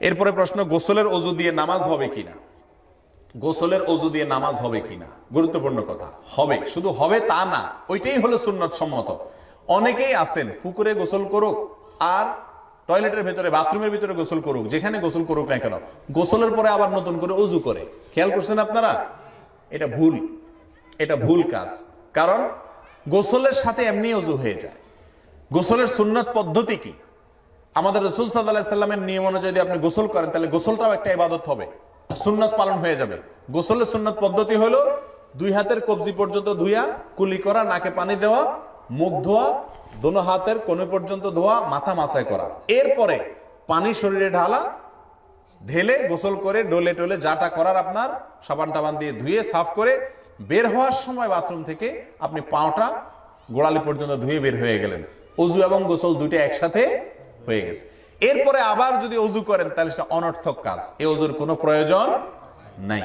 এরপরে প্রশ্ন, গোসলের অজু দিয়ে নামাজ হবে কিনা? গোসলের অজু দিয়ে নামাজ হবে কিনা? গুরুত্বপূর্ণ কথা, হবে। শুধু হবে তা না, ওইটাই হলো সুন্নত সম্মত। অনেকেই আছেন, পুকুরে গোসল করুক আর টয়লেটের ভেতরে, বাথরুমের ভিতরে গোসল করুক, যেখানে গোসল করুক না কেন। গোসলের পরে আবার নতুন করে অজু করে। খেয়াল করছেন আপনারা? এটা ভুল। এটা ভুল কাজ। কারণ গোসলের সাথে এমনি অজু হয়ে যায়। গোসলের সুন্নত পদ্ধতি কি? আমাদের রসুল সাল্লাহ সাল্লামের নিয়ম অনুযায়ী আপনি গোসল করেন, তাহলে গোসলটাও একটা ইবাদত হবে। সুন্নত পালন হয়ে যাবে। গোসলের সুন্নত পদ্ধতি হলো, দুই হাতের কবজি পর্যন্ত ধুইয়া, কুলি করা, নাকে পানি দেওয়া, মুখ ধোয়া, দোনো হাতের কোনে পর্যন্ত ধোয়া, মাথা মাসায় করা। এরপরে পানি শরীরে ঢালা, ঢেলে গোসল করে ডোলে টোলে যাটা করার আপনার, সাবান টাবান দিয়ে ধুয়ে, সাফ করে বের হওয়ার সময় বাথরুম থেকে আপনি পাওটা গোড়ালি পর্যন্ত ধুয়ে বের হয়ে গেলেন। অজু এবং গোসল দুইটা একসাথে হয়ে গেছে। এরপরে আবার যদি অজু করেন, তাহলে সেটা অনর্থক কাজ। এই অজুর কোনো প্রয়োজন নাই।